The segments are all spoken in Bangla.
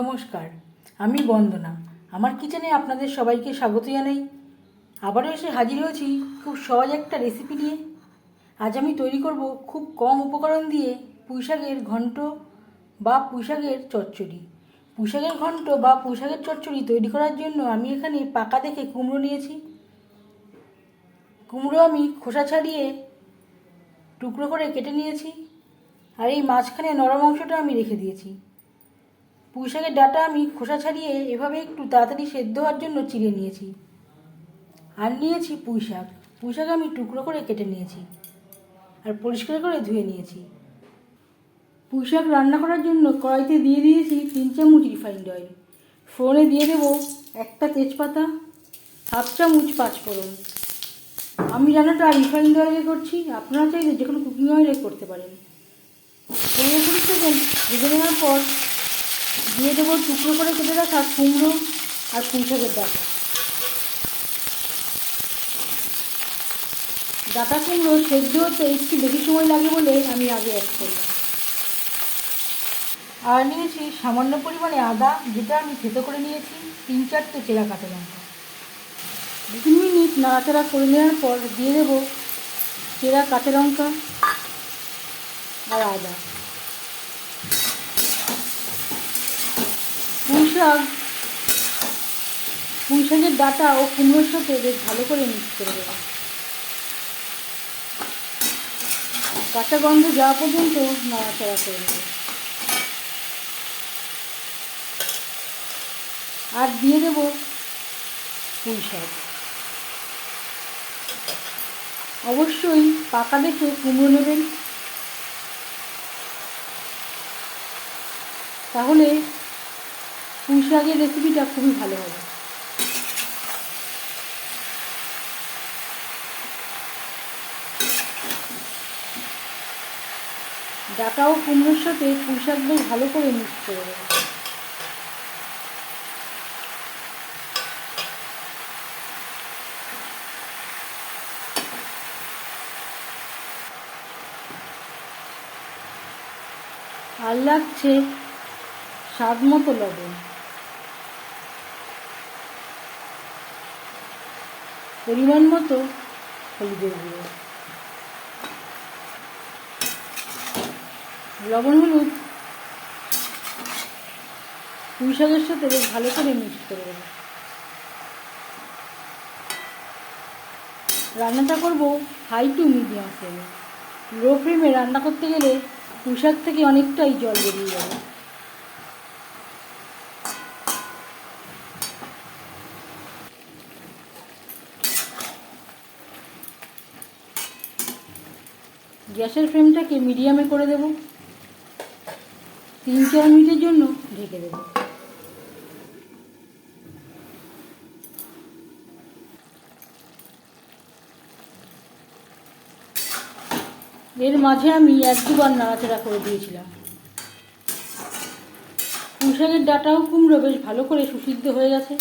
নমস্কার, আমি বন্দনা। আমার কিচেনে আপনাদের সবাইকে স্বাগত জানাই। আবারও এসে হাজির হয়েছি খুব সহজ একটা রেসিপি নিয়ে। আজ আমি তৈরি করব খুব কম উপকরণ দিয়ে পুঁইশাকের ঘন্ট বা পুঁইশাকের চচ্চড়ি। পুঁইশাকের ঘন্ট বা পুঁইশাকের চচ্চড়ি তৈরি করার জন্য আমি এখানে পাকা দেখে কুমড়ো নিয়েছি। কুমড়ো আমি খোসা ছাড়িয়ে টুকরো করে কেটে নিয়েছি। আর এই মাঝখানে নরম অংশটা আমি রেখে দিয়েছি। পুঁই শাকের ডাটা আমি খোসা ছাড়িয়ে এভাবে একটু তাড়াতাড়ি সেদ্ধ হওয়ার জন্য চিড়ে নিয়েছি। আর নিয়েছি পুঁই শাক পুঁই আমি টুকরো করে কেটে নিয়েছি আর পরিষ্কার করে ধুয়ে নিয়েছি। পুঁই শাক রান্না করার জন্য কড়াইতে দিয়ে দিয়েছি তিন চামচ রিফাইন্ড অয়েল। ফোড়নে দিয়ে দেবো একটা তেজপাতা, হাফ চামচ পাঁচফোড়ন। আমি রান্নাটা রিফাইন্ড অয়েলে করছি। আপনারা চাইলে যে কোনো কুকিং অয়েলে করতে পারেন। পনেরো ভেজে নেওয়ার পর দিয়ে দেবো টুকরো করে কেটে রাখা কুমড়ো আর শাকের ডাটা। ডাটা কুমড়ো সেদ্ধ হতে একটু বেশি সময় লাগে বলে আমি আগে অ্যাড করলাম। আর নিয়েছি সামান্য পরিমাণে আদা, যেটা আমি থেতো করে নিয়েছি, তিন চারটে চেরা কাঁচা লঙ্কা। দু তিন মিনিট নাড়াচাড়া করে নেওয়ার পর দিয়ে দেবো চেরা কাঁচা লঙ্কা আর আদা। শাক পুঁই শাকের ডাটা ও কুমড়োর সাথে বেশ ভালো করে মিক্স করে দেবো। কাঁচা গন্ধ যাওয়া পর্যন্ত নাড়াচাড়া করে দেবো আর দিয়ে দেবো পুঁই শাক অবশ্যই পাকা দেখে কুমড়ো নেবেন। তাহলে পুঁই শাকের রেসিপিটা খুবই ভালো হবে। ডাটা ও কুমড়োর সাথে পুঁই শাক বেশ ভালো করে মিক্স করে দেবো আর লাগছে স্বাদ মতো লবণ। পরিমাণ মতো হলুদের গুঁড়ো। লবণ, হলুদ পুঁই শাকের সাথে ভালো করে মিক্স করে দেবো। রান্নাটা করব হাই টু মিডিয়াম ফ্লেমে। লো ফ্লেমে রান্না করতে গেলে পুঁই শাক থেকে অনেকটাই জল বেরিয়ে যাবে। গ্যাসের ফ্লেমটাকে মিডিয়ামে করে দেব। তিন চার মিনিটের জন্য ঢেকে দেব। এর মাঝে আমি এক দুবার নাড়াচাড়া করে দিয়েছিলাম। পুঁশাকের ডাটাও কুমড়ো বেশ ভালো করে সুসিদ্ধ হয়ে গেছে।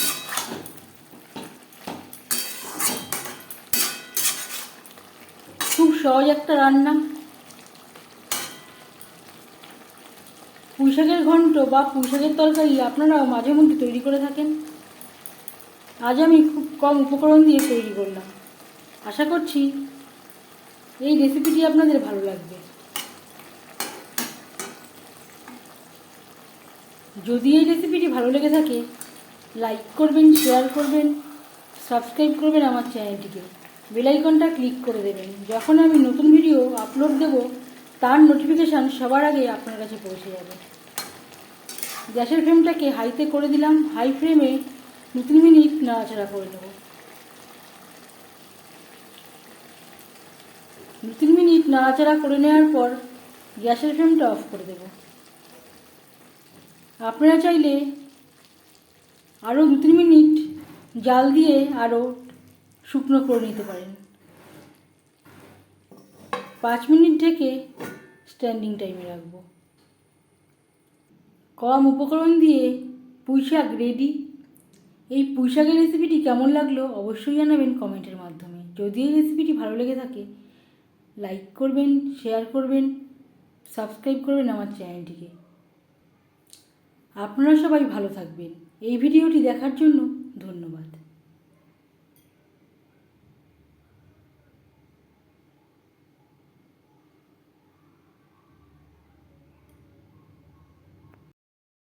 সহজ একটা রান্না। পুঁইশাকের ঘন্ট বা পুঁইশাকের তরকারি আপনারাও মাঝে মধ্যে তৈরি করে থাকেন। আজ আমি খুব কম উপকরণ দিয়ে তৈরি করলাম। আশা করছি এই রেসিপিটি আপনাদের ভালো লাগবে। যদি এই রেসিপিটি ভালো লেগে থাকে লাইক করবেন শেয়ার করবেন সাবস্ক্রাইব করবেন আমার চ্যানেলটিকে বেলাইকনটা ক্লিক করে দেবেন। যখন আমি নতুন ভিডিও আপলোড দেব, তার নোটিফিকেশান সবার আগে আপনার কাছে পৌঁছে যাবে। গ্যাসের ফ্লেমটাকে হাইতে করে দিলাম হাই ফ্লেমে দু তিন মিনিট নাড়াচাড়া করে নেব। দু তিন মিনিট নাড়াচাড়া করে নেওয়ার পর গ্যাসের ফ্লেমটা অফ করে দেব। আপনারা চাইলে আরও দু তিন মিনিট জাল দিয়ে আরও শুকনো করে নিতে পারেন। পাঁচ মিনিট ঢেকে স্ট্যান্ডিং টাইমে রাখব। কম উপকরণ দিয়ে পুঁই শাক রেডি এই পুঁই শাকের রেসিপিটি কেমন লাগল অবশ্যই জানাবেন কমেন্টের মাধ্যমে। যদি এই রেসিপিটি ভালো লেগে থাকে লাইক করবেন শেয়ার করবেন সাবস্ক্রাইব করবেন আমার চ্যানেলটিকে আপনারা সবাই ভালো থাকবেন। এই ভিডিওটি দেখার জন্য ধন্যবাদ।